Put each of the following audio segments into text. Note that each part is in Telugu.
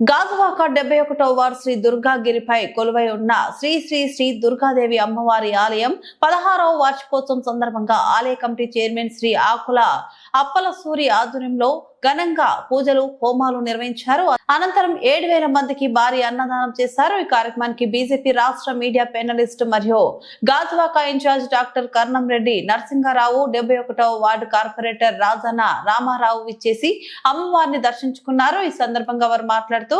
గాజువాక డెబ్బై ఒకటో వారు శ్రీ దుర్గాగిరిపై కొలువై ఉన్న శ్రీ శ్రీ శ్రీ దుర్గాదేవి అమ్మవారి ఆలయం పదహారవ వార్షికోత్సవం సందర్భంగా ఆలయ కమిటీ చైర్మన్ శ్రీ ఆకుల అప్పల సూరి ఆధ్వర్యంలో ఘనంగా పూజలు హోమాలు నిర్వహించారు. అనంతరం ఏడు వేల మందికి భారీ అన్నదానం చేశారు. ఈ కార్యక్రమానికి బీజేపీ రాష్ట్ర మీడియా పెనలిస్ట్ మరియు Gajuwaka in charge doctor Karnam Reddy Narasimharao డెబ్బై ఒకటవ వార్డు కార్పొరేటర్ రాజన్న రామారావు ఇచ్చేసి అమ్మవారిని దర్శించుకున్నారు. ఈ సందర్భంగా వారు మాట్లాడుతూ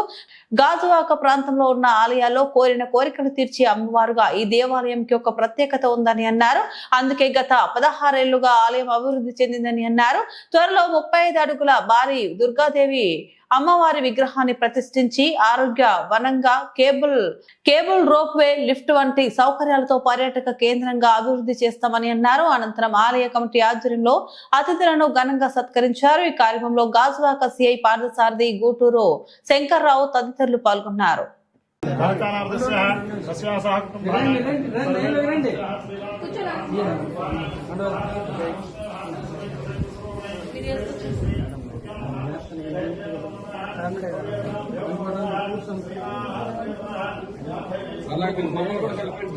గాజువాక ప్రాంతంలో ఉన్న ఆలయాల్లో కోరిన కోరికలు తీర్చే అమ్మవారుగా ఈ దేవాలయంకి ఒక ప్రత్యేకత ఉందని అన్నారు. అందుకే గత పదహారేళ్ళుగా ఆలయం అభివృద్ధి చెందిందని అన్నారు. త్వరలో ముప్పై ఐదు అడుగుల భారీ దుర్గాదేవి అమ్మవారి విగ్రహాన్ని ప్రతిష్ఠించి ఆరోగ్య వనంగా cable cable rope way lift వంటి సౌకర్యాలతో పర్యాటక కేంద్రంగా అభివృద్ధి చేస్తామని అన్నారు. అనంతరం ఆలయ కమిటీ ఆధ్వర్యంలో అతిథులను ఘనంగా సత్కరించారు. ఈ కార్యక్రమంలో గాజువాక సిఐ పార్థసారథి గూటూరు శంకర్రావు తదితరులు పాల్గొన్నారు. అలాగే మమ్మల్ని కూడా కలపండి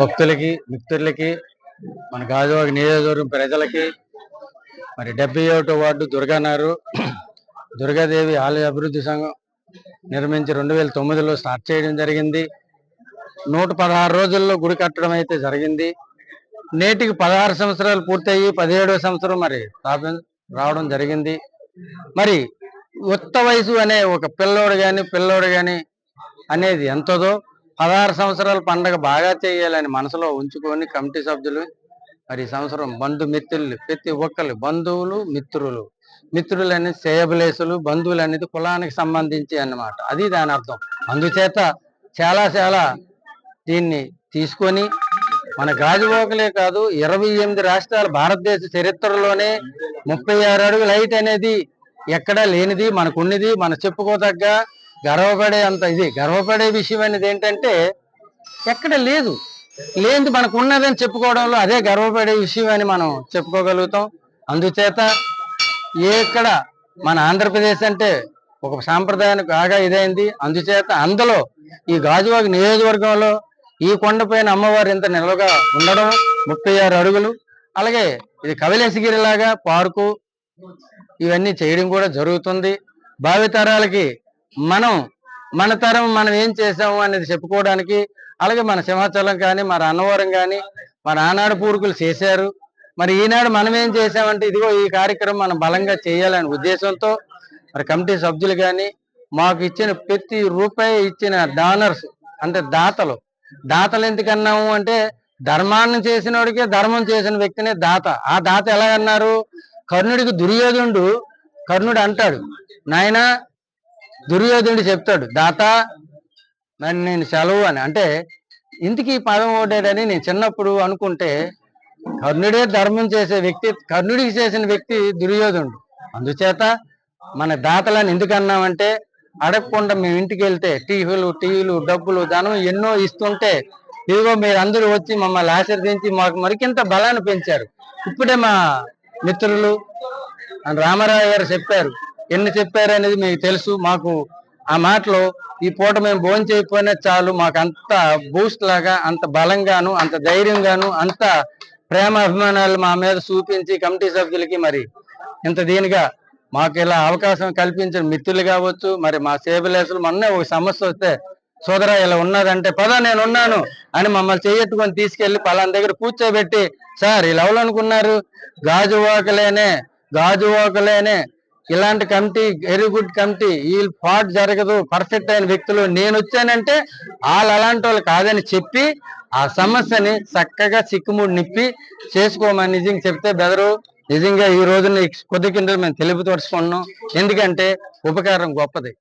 భక్తులకి మిత్రులకి మన గాజువాక నియోజకవర్గం ప్రజలకి మరి డెబ్బై ఒకటో వార్డు దుర్గానారు దుర్గాదేవి ఆలయ అభివృద్ధి సంఘం నిర్మించి రెండు వేల తొమ్మిదిలో స్టార్ట్ చేయడం జరిగింది. నూట పదహారు రోజుల్లో గుడి కట్టడం అయితే జరిగింది. నేటికి పదహారు సంవత్సరాలు పూర్తయి పదిహేడవ సంవత్సరం మరి రావడం జరిగింది. మరి ఉత్త వయసు అనే ఒక పిల్లోడు కానీ పిల్లోడు కానీ అనేది ఎంతదో పదహారు సంవత్సరాల పండగ బాగా చేయాలని మనసులో ఉంచుకొని కమిటీ సభ్యులు మరి సంవత్సరం బంధు మిత్రులు ప్రతి ఒక్కరు బంధువులు మిత్రులు మిత్రులు అనేది సేయబలేసులు బంధువులు అనేది కులానికి సంబంధించి అన్నమాట. అది దాని అర్థం. అందుచేత చాలా చాలా దీన్ని తీసుకొని మన గాజువాకలే కాదు ఇరవై ఎనిమిది రాష్ట్రాల భారతదేశ చరిత్రలోనే ముప్పై ఆరు అడుగుల హైట్ అనేది ఎక్కడా లేనిది మనకున్నది మన చెప్పుకోదగ్గ గర్వపడే అంత ఇది గర్వపడే విషయం అనేది ఏంటంటే ఎక్కడ లేదు. లేనిది మనకు ఉన్నదని చెప్పుకోవడంలో అదే గర్వపడే విషయం అని మనం చెప్పుకోగలుగుతాం. అందుచేత ఏ ఇక్కడ మన ఆంధ్రప్రదేశ్ అంటే ఒక సాంప్రదాయానికి బాగా ఇదైంది. అందుచేత అందులో ఈ గాజువాక నియోజకవర్గంలో ఈ కొండపైన అమ్మవారు ఇంత నిల్వగా ఉండడం ముప్పై ఆరు అడుగులు. అలాగే ఇది కవిలేశగిరిలాగా పార్కు ఇవన్నీ చేయడం కూడా జరుగుతుంది. భావితరాలకి మనం మన తరం మనం ఏం చేసాము అనేది చెప్పుకోవడానికి అలాగే మన సింహాచలం కానీ మన అన్నవరం కానీ మన ఆనాడు పూర్వకులు చేశారు. మరి ఈనాడు మనం ఏం చేసామంటే ఇదిగో ఈ కార్యక్రమం మనం బలంగా చేయాలనే ఉద్దేశంతో మరి కమిటీ సభ్యులు కానీ మాకు ఇచ్చిన ప్రతి రూపాయి ఇచ్చిన డానర్స్ అంటే దాతలు. దాతలు ఎందుకన్నాము అంటే ధర్మాన్ని చేసినోడికే ధర్మం చేసిన వ్యక్తినే దాత. ఆ దాత ఎలా అన్నారు కర్ణుడికి దుర్యోధనుడు కర్ణుడు అంటాడు నాయనా దుర్యోధనుడు చెప్తాడు దాత మరి నేను సెలవు అని. అంటే ఇంటికి పదం ఓడాడని నేను చిన్నప్పుడు అనుకుంటే కర్ణుడే ధర్మం చేసే వ్యక్తి కర్ణుడికి చేసిన వ్యక్తి దుర్యోధనుడు. అందుచేత మన దాతలను ఎందుకన్నామంటే అడగకుండా మేము ఇంటికి వెళ్తే టీవీలు టీవీలు డబ్బులు ధనం ఎన్నో ఇస్తుంటే ఇదిగో మీరు అందరూ వచ్చి మమ్మల్ని ఆశీర్దించి మాకు మరికింత బలాన్ని పెంచారు. ఇప్పుడే మా మిత్రులు అని రామారావు గారు చెప్పారు ఎన్ని చెప్పారు అనేది మీకు తెలుసు. మాకు ఆ మాటలో ఈ పూట మేము భోజనం చేయకపోయినా చాలు మాకు అంత బూస్ట్ లాగా అంత బలంగాను అంత ధైర్యంగాను అంత ప్రేమ అభిమానాలు మా మీద చూపించి కమిటీ సభ్యులకి మరి ఇంత దీనిగా మాకు ఇలా అవకాశం కల్పించిన మిత్రులు కావచ్చు మరి మా సేబులేసులు మొన్న ఒక సమస్య వస్తే సోదరా ఇలా ఉన్నదంటే పదా నేను ఉన్నాను అని మమ్మల్ని చేయట్టుకొని తీసుకెళ్ళి పలానా దగ్గర కూర్చోబెట్టి సార్ ఇలా ఎవరనుకున్నారు గాజు గాజువాకలేనే గాజువాకలేనే ఇలాంటి కమిటీ వెరీ గుడ్ కమిటీ ఈ ఫాట్ జరగదు పర్ఫెక్ట్ అయిన వ్యక్తులు. నేను వచ్చానంటే వాళ్ళు అలాంటి వాళ్ళు కాదని చెప్పి ఆ సమస్యని చక్కగా చిక్కుముడి నిప్పి చేసుకోమని నిజంగా చెప్తే బెదరు. నిజంగా ఈ రోజున కొద్ది కింద మేము తెలుపుతోడుచుకున్నాం ఎందుకంటే ఉపకారం గొప్పది.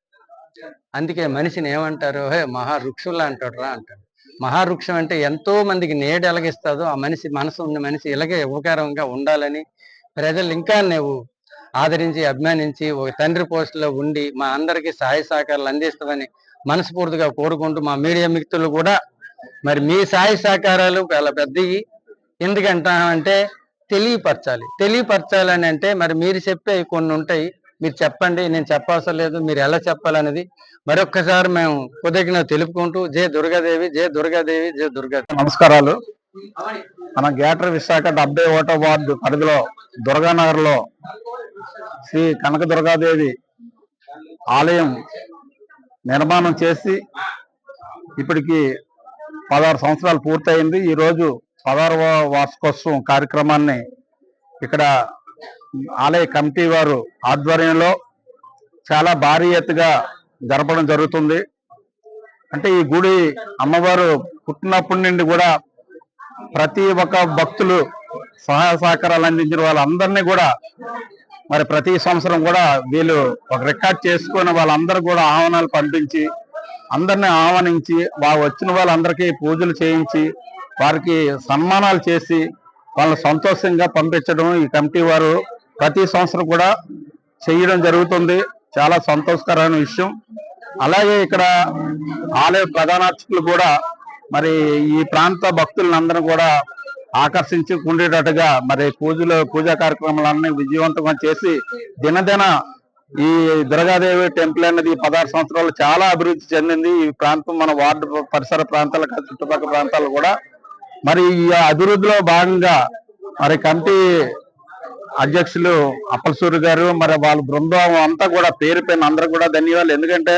అందుకే మనిషిని ఏమంటారు? హే మహావృక్షుల్లా అంటాడు రా అంటాడు. మహావృక్షం అంటే ఎంతో మందికి నేడు ఎలగిస్తుందో ఆ మనిషి మనసు ఉన్న మనిషి ఇలాగే ఉపకారంగా ఉండాలని ప్రజలు ఇంకా నువ్వు ఆదరించి అభిమానించి ఒక తండ్రి పోస్టులో ఉండి మా అందరికీ సహాయ సహకారాలు అందిస్తామని మనస్ఫూర్తిగా కోరుకుంటూ మా మీడియా మిత్రులు కూడా మరి మీ సహాయ సహకారాలు చాలా పెద్దవి. ఎందుకంటామంటే తెలియపరచాలి. తెలియపరచాలని అంటే మరి మీరు చెప్పే కొన్ని ఉంటాయి. మీరు చెప్పండి నేను చెప్పవసరం లేదు మీరు ఎలా చెప్పాలనేది మరొక్కసారి మేము కృతజ్ఞత తెలుపుకుంటూ జయ దుర్గాదేవి జయ దుర్గాదేవి జయ దుర్గాదేవి నమస్కారాలు. మన గ్యాటర్ విశాఖ డెబ్బై ఒకటో వార్డు పరిధిలో దుర్గానగర్లో శ్రీ కనకదుర్గాదేవి ఆలయం నిర్మాణం చేసి ఇప్పటికి పదహారు సంవత్సరాలు పూర్తయింది. ఈరోజు పదహారవ వార్షికోత్సవం కార్యక్రమాన్ని ఇక్కడ ఆలయ కమిటీ వారు ఆధ్వర్యంలో చాలా భారీ ఎత్తుగా జరపడం జరుగుతుంది. అంటే ఈ గుడి అమ్మవారు పుట్టినప్పటి నుండి కూడా ప్రతి ఒక్క భక్తులు సహాయ సహకారాలు అందించిన వాళ్ళందరినీ కూడా మరి ప్రతి సంవత్సరం కూడా వీళ్ళు ఒక రికార్డ్ చేసుకొని వాళ్ళందరూ కూడా ఆహ్వానాలు పంపించి అందరిని ఆహ్వానించి వాళ్ళు వచ్చిన వాళ్ళందరికీ పూజలు చేయించి వారికి సన్మానాలు చేసి వాళ్ళని సంతోషంగా పంపించడం ఈ కమిటీ వారు ప్రతి సంవత్సరం కూడా చేయడం జరుగుతుంది. చాలా సంతోషకరమైన విషయం. అలాగే ఇక్కడ ఆలయ ప్రధానార్చకులు కూడా మరి ఈ ప్రాంత భక్తులందరూ కూడా ఆకర్షించుకుండేటట్టుగా మరి పూజలు పూజా కార్యక్రమాలన్నీ విజయవంతంగా చేసి దినదిన ఈ దుర్గాదేవి టెంపుల్ అనేది ఈ పదహారు సంవత్సరాలు చాలా అభివృద్ధి చెందింది. ఈ ప్రాంతం మన వార్డు పరిసర ప్రాంతాలు చుట్టుపక్కల ప్రాంతాలు కూడా. మరి ఈ అభివృద్ధిలో భాగంగా మరి కమిటీ అధ్యక్షులు అప్పలసూరి గారు మరి వాళ్ళ బృందం అంతా కూడా పేరు పైన అందరూ కూడా ధన్యవాదాలు. ఎందుకంటే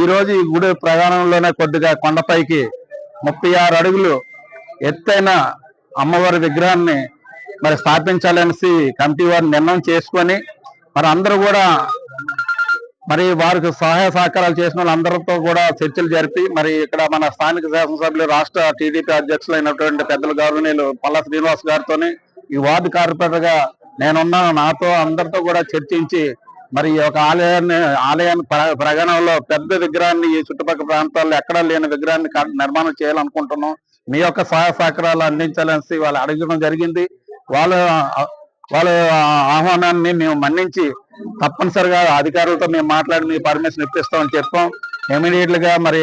ఈ రోజు ఈ గుడి ప్రయాణంలోనే కొద్దిగా కొండపైకి ముప్పై ఆరు అడుగులు ఎత్తైన అమ్మవారి విగ్రహాన్ని మరి స్థాపించాలనేసి కమిటీ వారు నిర్ణయం చేసుకొని మరి అందరూ కూడా మరి వారికి సహాయ సహకారాలు చేసిన వాళ్ళందరితో కూడా చర్చలు జరిపి మరి ఇక్కడ మన స్థానిక శాసనసభ్యులు రాష్ట్ర టీడీపీ అధ్యక్షులు అయినటువంటి పెద్దల గౌరవనీయులు పల్లా శ్రీనివాస్ గారితోని ఈ వార్డు కార్పొరేటర్గా నేనున్నాను నాతో అందరితో కూడా చర్చించి మరి ఈ యొక్క ఆలయాన్ని ఆలయాన్ని ప్ర- ప్రగణంలో పెద్ద విగ్రహాన్ని ఈ చుట్టుపక్కల ప్రాంతాల్లో ఎక్కడా లేని విగ్రహాన్ని నిర్మాణం చేయాలనుకుంటున్నాం. మీ యొక్క సహాయ సహకారాలు అందించాలనేసి వాళ్ళు అడగడం జరిగింది. వాళ్ళ వాళ్ళ ఆహ్వానాన్ని మేము మన్నించి తప్పనిసరిగా అధికారులతో మేము మాట్లాడి మీ పర్మిషన్ ఇప్పిస్తామని చెప్పాం. ఇమీడియట్గా మరి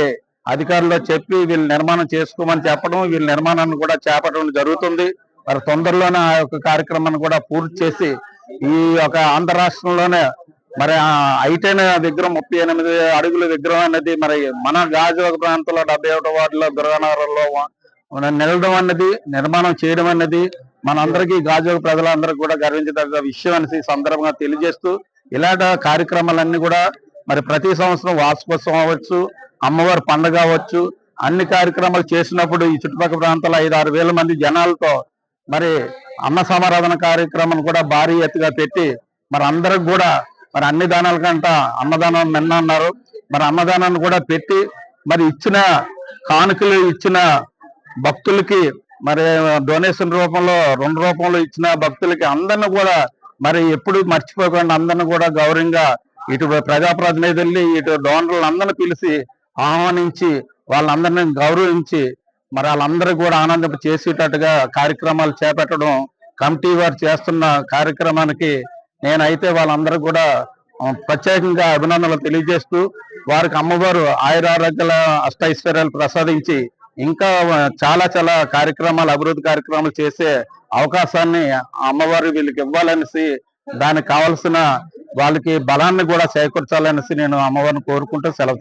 అధికారులు చెప్పి వీళ్ళు నిర్మాణం చేసుకోమని చెప్పడం వీళ్ళ నిర్మాణాన్ని కూడా చేపట్టడం జరుగుతుంది. మరి తొందరలోనే ఆ యొక్క కార్యక్రమాన్ని కూడా పూర్తి చేసి ఈ యొక్క ఆంధ్ర రాష్ట్రంలోనే మరి ఐటైన విగ్రహం ముప్పై ఎనిమిది అడుగుల విగ్రహం అనేది మరి మన గాజువాక ప్రాంతంలో డెబ్బై ఒకటో వార్డులో దుర్గానగరంలో నిలడం అన్నది నిర్మాణం చేయడం అన్నది మనందరికీ గాజువాక ప్రజలందరికీ కూడా గర్వించదగ్గ విషయం అనేసి సందర్భంగా తెలియజేస్తూ ఇలాంటి కార్యక్రమాలన్నీ కూడా మరి ప్రతి సంవత్సరం వార్షికోత్సవం అవ్వచ్చు అమ్మవారి పండుగ అవ్వచ్చు అన్ని కార్యక్రమాలు చేసినప్పుడు ఈ చుట్టుపక్కల ప్రాంతాల ఐదు ఆరు వేల మంది జనాలతో మరి అన్న సమారాధన కార్యక్రమం కూడా భారీ ఎత్తుగా పెట్టి మరి అందరికి కూడా మరి అన్ని దానాల కంట అన్నదానం నిన్న అన్నారు. మరి అన్నదానాన్ని కూడా పెట్టి మరి ఇచ్చిన కానుకలు ఇచ్చిన భక్తులకి మరి డొనేషన్ రూపంలో రెండు రూపంలో ఇచ్చిన భక్తులకి అందరిని కూడా మరి ఎప్పుడు మర్చిపోకుండా అందరిని కూడా గౌరవంగా ఇటు ప్రజాప్రతినిధుల్ని ఇటు డోనర్లు అందరిని పిలిచి ఆహ్వానించి వాళ్ళందరినీ గౌరవించి మరి వాళ్ళందరూ కూడా ఆనందం చేసేటట్టుగా కార్యక్రమాలు చేపట్టడం కమిటీ వారు చేస్తున్న కార్యక్రమానికి నేనైతే వాళ్ళందరూ కూడా ప్రత్యేకంగా అభినందనలు తెలియజేస్తూ వారికి అమ్మవారు ఆయురారోగ్యాల అష్టైశ్వర్యాలు ప్రసాదించి ఇంకా చాలా చాలా కార్యక్రమాలు అభివృద్ధి కార్యక్రమాలు చేసే అవకాశాన్ని అమ్మవారు వీళ్ళకి ఇవ్వాలనేసి దానికి కావలసిన వాళ్ళకి బలాన్ని కూడా చేకూర్చాలనేసి నేను అమ్మవారిని కోరుకుంటూ సెలవు